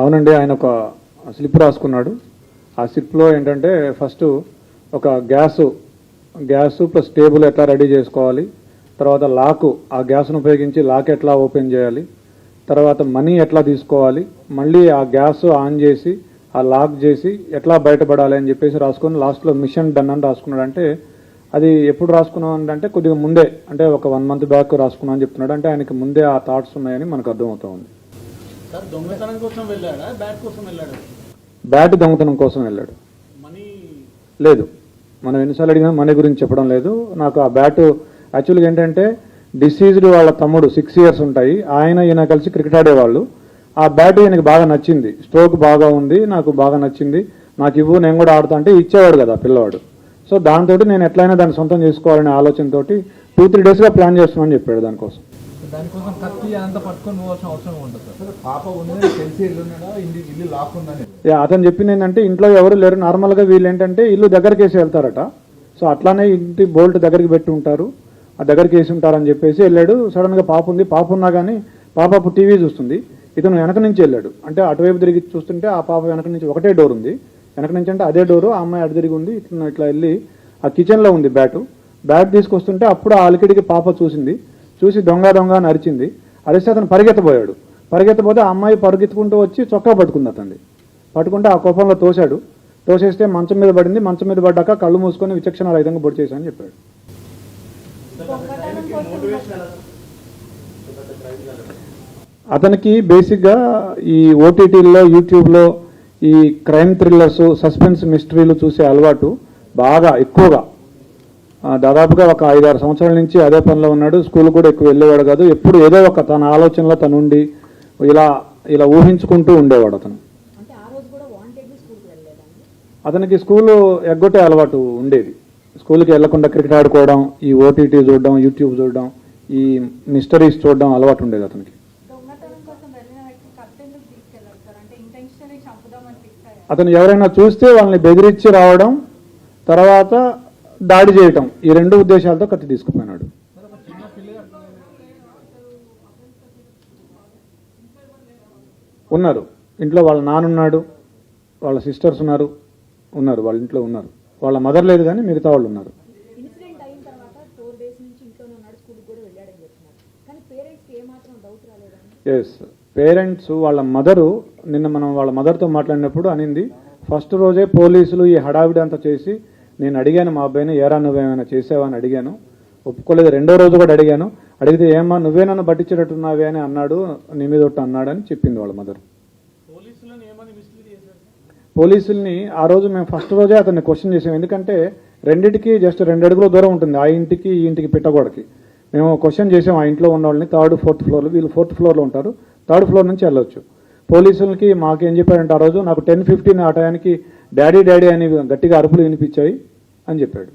అవునండి ఆయన ఒక స్లిప్ రాసుకున్నాడు. ఆ స్లిప్లో ఏంటంటే ఫస్ట్ ఒక గ్యాసు గ్యాస్ ప్లస్ టేబుల్ ఎట్లా రెడీ చేసుకోవాలి తర్వాత లాకు ఆ గ్యాస్ను ఉపయోగించి లాక్ ఎట్లా ఓపెన్ చేయాలి తర్వాత మనీ ఎట్లా తీసుకోవాలి మళ్ళీ ఆ గ్యాస్ ఆన్ చేసి ఆ లాక్ చేసి ఎట్లా బయటపడాలి అని చెప్పేసి రాసుకొని లాస్ట్లో మిషన్ డన్ అని రాసుకున్నాడు. అంటే అది ఎప్పుడు రాసుకున్నాం అంటే కొద్దిగా ముందే అంటే ఒక వన్ మంత్ బ్యాక్ రాసుకున్నాం అని చెప్తున్నాడు. అంటే ఆయనకి ముందే ఆ థాట్స్ ఉన్నాయని మనకు అర్థమవుతా ఉంది. దొంగతనం కోసం వెళ్ళాడా? బ్యాట్ కోసం వెళ్ళాడా? బ్యాట్ దొంగతనం కోసం వెళ్ళాడు. మనీ లేదు. మనం ఎన్నిసార్లు అడిగినా మనీ గురించి చెప్పడం లేదు. నాకు ఆ బ్యాట్ యాక్చువల్గా ఏంటంటే డిసీజ్డ్ వాళ్ళ తమ్ముడు సిక్స్ ఇయర్స్ ఉంటాయి. ఆయన ఈయన కలిసి క్రికెట్ ఆడేవాళ్ళు. ఆ బ్యాట్ ఈయనకి బాగా నచ్చింది. స్ట్రోక్ బాగా ఉంది నాకు బాగా నచ్చింది. నాకు ఇవ్వు నేను కూడా ఆడుతా అంటే ఇచ్చేవాడు కదా పిల్లవాడు. సో దాంతో నేను ఎట్లయినా దాన్ని సొంతం చేసుకోవాలనే ఆలోచనతోటి టూ త్రీ డేస్గా ప్లాన్ చేస్తున్నాను చెప్పాడు దానికోసం. దానికోసం కత్తి అంతా పట్టుకొని పోవాల్సిన అవసరం ఉంటుంది సార్ పాప ఉందని తెలిసి ఇల్లు ఉన్నాడా? ఇల్లు ఇల్లు లాక్కుందని యా, అతను చెప్పింది ఏంటంటే ఇంట్లో ఎవరు లేరు. నార్మల్గా వీళ్ళు ఏంటంటే ఇల్లు దగ్గరికి వేసి వెళ్తారట. సో అట్లానే ఇంటి బోల్ట్ దగ్గరికి పెట్టి ఉంటారు. ఆ దగ్గరికి వేసి ఉంటారని చెప్పేసి వెళ్ళాడు. సడన్గా పాప ఉంది. పాప ఉన్నా కానీ పాప అప్పుడు టీవీ చూస్తుంది. ఇతను వెనక నుంచి వెళ్ళాడు. అంటే అటువైపు తిరిగి చూస్తుంటే ఆ పాప వెనక నుంచి ఒకటే డోర్ ఉంది. వెనక నుంచి అంటే అదే డోరు ఆ అమ్మాయి అటు తిరిగి ఉంది. ఇట్లా ఇట్లా వెళ్ళి ఆ కిచెన్లో ఉంది బ్యాటు. బ్యాట్ తీసుకొస్తుంటే అప్పుడు ఆ అలికిడికి పాప చూసింది. చూసి దొంగ దొంగ అని అరిచింది. అరిస్తే అతను పరిగెత్తబోయాడు. పరిగెత్తబోతే ఆ అమ్మాయి పరిగెత్తుకుంటూ వచ్చి చొక్కా పట్టుకుంది అతన్ని. పట్టుకుంటే ఆ కోపంలో తోశాడు. తోసేస్తే మంచం మీద పడింది. మంచం మీద పడ్డాక కళ్ళు మూసుకొని విచక్షణ రహితంగా పొడి చేశాను చెప్పాడు. అతనికి బేసిక్గా ఈ ఓటీటీల్లో యూట్యూబ్లో ఈ క్రైమ్ థ్రిల్లర్స్ సస్పెన్స్ మిస్టరీలు చూసే అలవాటు బాగా ఎక్కువగా దాదాపుగా ఒక ఐదారు సంవత్సరాల నుంచి అదే పనిలో ఉన్నాడు. స్కూల్ కూడా ఎక్కువ వెళ్ళేవాడు కాదు. ఎప్పుడు ఏదో ఒక తన ఆలోచనలో తను ఉండి ఇలా ఇలా ఊహించుకుంటూ ఉండేవాడు అతను. అతనికి స్కూలు ఎగ్గొట్టే అలవాటు ఉండేది. స్కూల్కి వెళ్ళకుండా క్రికెట్ ఆడుకోవడం ఈ ఓటీటీ చూడడం యూట్యూబ్ చూడడం ఈ మిస్టరీస్ చూడడం అలవాటు ఉండేది అతనికి. అతను ఎవరైనా చూస్తే వాళ్ళని బెదిరించి రావడం తర్వాత దాడి చేయటం. ఈ రెండు ఉద్దేశాలతో కత్తి తీసుకుపోయినాడు. ఉన్నారు. ఇంట్లో వాళ్ళ నాన్నున్నాడు వాళ్ళ సిస్టర్స్ ఉన్నారు. ఉన్నారు. వాళ్ళ ఇంట్లో ఉన్నారు. వాళ్ళ మదర్ లేదు కానీ మిగతా వాళ్ళు ఉన్నారు. ఎస్ పేరెంట్స్ వాళ్ళ మదరు నిన్న మనం వాళ్ళ మదర్తో మాట్లాడినప్పుడు అనింది ఫస్ట్ రోజే పోలీసులు ఈ హడావిడి అంతా చేసి నేను అడిగాను మా అబ్బాయిని ఏరా నువ్వేమైనా చేసావా? అని అడిగాను. ఒప్పుకోలేదు రెండో రోజు కూడా అడిగాను. అడిగితే ఏమా నువ్వే నన్ను పట్టించేటట్టున్నావే అని అన్నాడు నీ మీద ఒట్టు అన్నాడు అని చెప్పింది వాళ్ళ మదర్ పోలీసులను ఆ రోజు మేము ఫస్ట్ రోజే అతన్ని క్వశ్చన్ చేసాం. ఎందుకంటే రెండిటికి జస్ట్ రెండు అడుగుల దూరం ఉంటుంది ఆ ఇంటికి ఈ ఇంటికి పిట్టగోడకి. మేము క్వశ్చన్ చేసాం ఆ ఇంట్లో ఉన్న వాళ్ళని థర్డ్ ఫోర్త్ ఫ్లోర్లో వీళ్ళు ఫోర్త్ ఫ్లోర్లో ఉంటారు. థర్డ్ ఫ్లోర్ నుంచి వెళ్ళొచ్చు. పోలీసులకి మాకేం చెప్పాడంటే ఆ రోజు నాకు టెన్ ఫిఫ్టీన్ ఆ టయానికి డాడీ డాడీ అని గట్టిగా అరుపులు వినిపించాయి అని చెప్పాడు.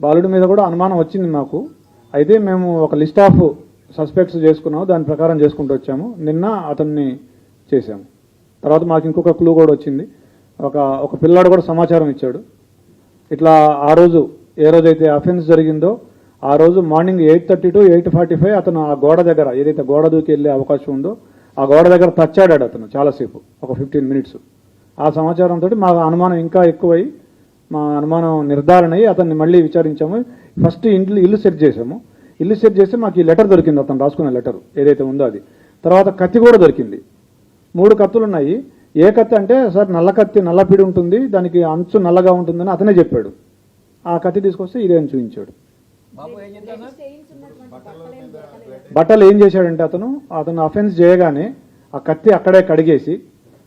బాలుడి మీద కూడా అనుమానం వచ్చింది మాకు. అయితే మేము ఒక లిస్ట్ ఆఫ్ సస్పెక్ట్స్ చేసుకున్నాము దాని ప్రకారం చేసుకుంటూ వచ్చాము. నిన్న అతన్ని చేశాము. తర్వాత మాకు ఇంకొక క్లూ కూడా వచ్చింది. ఒక ఒక పిల్లాడు కూడా సమాచారం ఇచ్చాడు. ఇట్లా ఆ రోజు ఏ రోజైతే అఫెన్స్ జరిగిందో ఆ రోజు morning eight thirty to eight forty five అతను ఆ గోడ దగ్గర ఏదైతే గోడ దూకి వెళ్ళే అవకాశం ఉందో ఆ గోడ దగ్గర తచ్చాడాడు అతను చాలాసేపు ఒక ఫిఫ్టీన్ మినిట్స్ ఆ సమాచారంతో మా అనుమానం ఇంకా ఎక్కువై మా అనుమానం నిర్ధారణ అయ్యి అతన్ని మళ్ళీ విచారించాము. ఫస్ట్ ఇంట్లో ఇల్లు సెట్ చేసాము ఇల్లు సెట్ చేస్తే మాకు ఈ లెటర్ దొరికింది అతను రాసుకున్న లెటర్ ఏదైతే ఉందో అది. తర్వాత కత్తి కూడా దొరికింది. మూడు కత్తులు ఉన్నాయి. ఏ కత్తి అంటే సార్ నల్ల కత్తి నల్ల పిడి ఉంటుంది దానికి అంచు నల్లగా ఉంటుందని అతనే చెప్పాడు. ఆ కత్తి తీసుకొస్తే ఇదే అని చూపించాడు. బట్టలేం ఏం చేశాడంటే అతను అతను అఫెన్స్ చేయగానే ఆ కత్తి అక్కడే కడిగేసి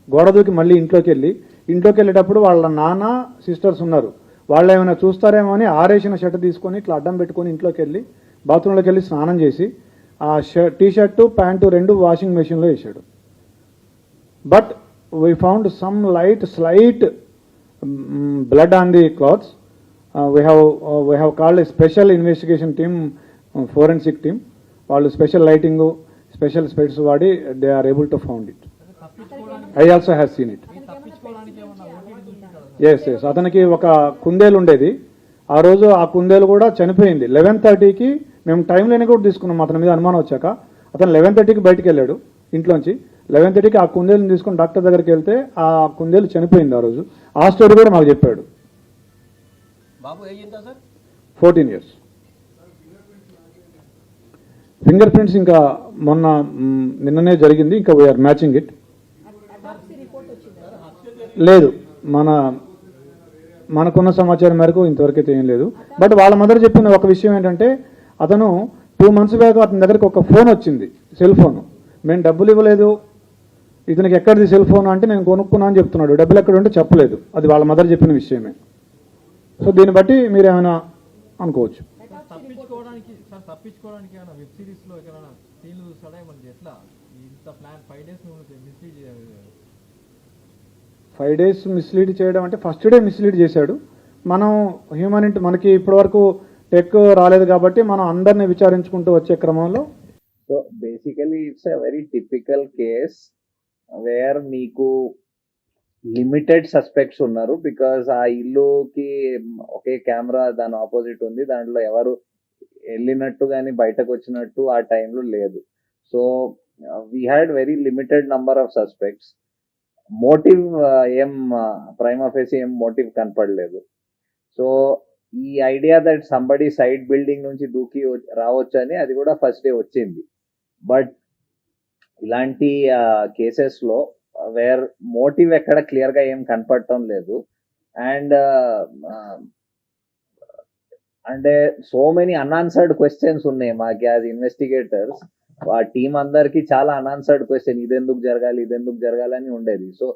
గోడ దూకి మళ్ళీ ఇంట్లోకి వెళ్ళి ఇంట్లోకి వెళ్ళేటప్పుడు వాళ్ళ నాన్న సిస్టర్స్ ఉన్నారు. వాళ్ళు ఏమైనా చూస్తారేమో అని ఆరేసిన షర్ట్ తీసుకొని ఇట్లా అడ్డం పెట్టుకొని ఇంట్లోకి వెళ్ళి బాత్రూంలోకి వెళ్ళి స్నానం చేసి ఆ షర్ట్ టీ షర్టు ప్యాంటు రెండు వాషింగ్ మెషిన్లో వేసాడు but we found some light slight blood on the clothes we have we have called special investigation team forensic team వాళ్ళు స్పెషల్ లైటింగ్ స్పెషల్ స్పెట్స్ వాడి they are able to found it I also have seen it yes yes అతనికి ఒక కుందేలు ఉండేది. ఆ రోజు ఆ కుందేలు కూడా చనిపోయింది. లెవెన్ థర్టీకి మేము టైం లేని కూడా తీసుకున్నాం. అతని మీద అనుమానం వచ్చాక. అతను లెవెన్ థర్టీకి బయటికి వెళ్ళాడు ఇంట్లోంచి. లెవెన్ థర్టీకి ఆ కుందేలుని తీసుకొని డాక్టర్ దగ్గరికి వెళ్తే ఆ కుందేలు చనిపోయింది ఆ రోజు. ఆ స్టోరీ కూడా మాకు చెప్పాడు. బాబు ఏజ్ ఎంత sir? Fourteen years. Finger prints ఇంకా మొన్న నిన్ననే జరిగింది ఇంకా వీఆర్ మ్యాచింగ్ ఇట్ లేదు మన మనకున్న సమాచారం మేరకు ఇంతవరకు అయితే ఏం లేదు. బట్ వాళ్ళ మదర్ చెప్పిన ఒక విషయం ఏంటంటే అతను టూ మంత్స్ బ్యాక్ అతని దగ్గరికి ఒక ఫోన్ వచ్చింది సెల్ ఫోన్ మేము డబ్బులు ఇవ్వలేదు. ఇతనికి ఎక్కడిది సెల్ ఫోన్ అంటే నేను కొనుక్కున్నా అని చెప్తున్నాడు. డబ్బులు ఎక్కడ ఉంటే చెప్పలేదు. అది వాళ్ళ మదర్ చెప్పిన విషయమే. సో దీన్ని బట్టి మీరు ఏమైనా అనుకోవచ్చు. తప్పించుకోవడానికి సార్ తప్పించుకోవడానికి ఏమైనా వెబ్ సిరీస్లో ఎక్కడైనా సీన్లు చూస్తాడా మనకి ఎట్లా ఇంత ప్లాన్ ఫైవ్ డేస్ మిస్లీడ్ చేయాలి ఫైవ్ డేస్ మిస్లీడ్ చేయడం అంటే ఫస్ట్ డే మిస్లీడ్ చేశాడు. మనం హ్యూమన్ ఇంట్ మనకి ఇప్పటివరకు టెక్ రాలేదు కాబట్టి మనం అందరిని విచారించుకుంటూ వచ్చే క్రమంలో. So basically it's a very typical case where మీకు లిమిటెడ్ సస్పెక్ట్స్ ఉన్నారు బికాస్ ఆ ఇల్లుకి ఒకే కెమెరా దాని ఆపోజిట్ ఉంది. దాంట్లో ఎవరు వెళ్ళినట్టు కానీ బయటకు వచ్చినట్టు ఆ టైంలో లేదు. So we had very limited number of suspects motive ఏం ప్రైమ్ ఆఫీస్ ఏం మోటివ్ కనపడలేదు. సో ఈ idea that somebody side building నుంచి దూకి రావచ్చు అని అది కూడా ఫస్ట్ డే వచ్చింది. బట్ ఇలాంటి కేసెస్లో వేర్ మోటివ్ ఎక్కడ క్లియర్గా ఏం కనపడటం లేదు. అండ్ uh, uh, అంటే సో మెనీ అన్ఆన్సర్డ్ క్వశ్చన్స్ ఉన్నాయి మాకి యాజ్ ఇన్వెస్టిగేటర్స్ ఆ టీం అందరికి చాలా అన్ఆన్సర్డ్ క్వశ్చన్ ఇదెందుకు జరగాలి? ఇదెందుకు జరగాలి? అని ఉండేది. సో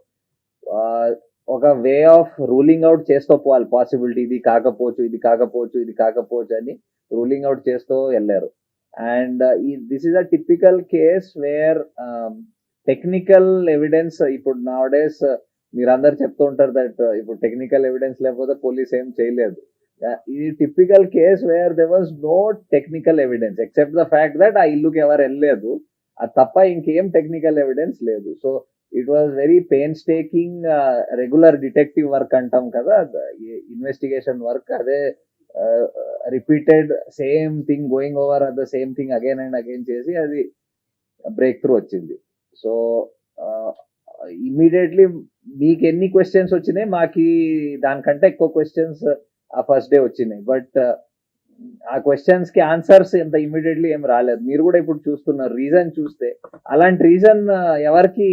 ఒక వే ఆఫ్ రూలింగ్ అవుట్ చేస్తూ పోవాలి. పాసిబిలిటీ ఇది కాకపోవచ్చు ఇది కాకపోవచ్చు ఇది కాకపోవచ్చు అని రూలింగ్ అవుట్ చేస్తూ వెళ్ళారు. And this is a typical case where technical evidence ఇప్పుడు నా డేస్ మీరందరు చెప్తూ ఉంటారు దట్ uh, ఇప్పుడు టెక్నికల్ ఎవిడెన్స్ లేకపోతే పోలీస్ ఏం చేయలేదు. ఇది typical case where they was no technical evidence except the fact that ఆ ఇల్లుకి ఎవరు వెళ్ళలేదు. అది తప్ప ఇంకేం టెక్నికల్ ఎవిడెన్స్ లేదు. So it was very painstaking regular detective work అంటాం కదా ఇన్వెస్టిగేషన్ వర్క్ అదే repeated same thing going over at the same thing again and again చేసి అది బ్రేక్ త్రూ వచ్చింది. సో ఇమీడియట్లీ మీకు ఎన్ని క్వశ్చన్స్ వచ్చినాయి మాకి దానికంటే ఎక్కువ క్వశ్చన్స్ ఆ ఫస్ట్ డే వచ్చినాయి. బట్ ఆ క్వశ్చన్స్కి ఆన్సర్స్ ఎంత ఇమీడియట్లీ ఏం రాలేదు. మీరు కూడా ఇప్పుడు చూస్తున్నారు రీజన్ చూస్తే అలాంటి రీజన్ ఎవరికి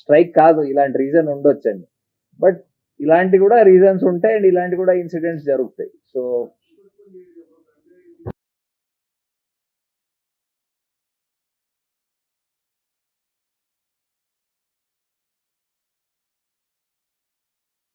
స్ట్రైక్ కాదు. ఇలాంటి రీజన్ ఉండొచ్చండి. బట్ ఇలాంటి కూడా రీజన్స్ ఉంటాయి అండ్ ఇలాంటి కూడా ఇన్సిడెంట్స్ జరుగుతాయి. సో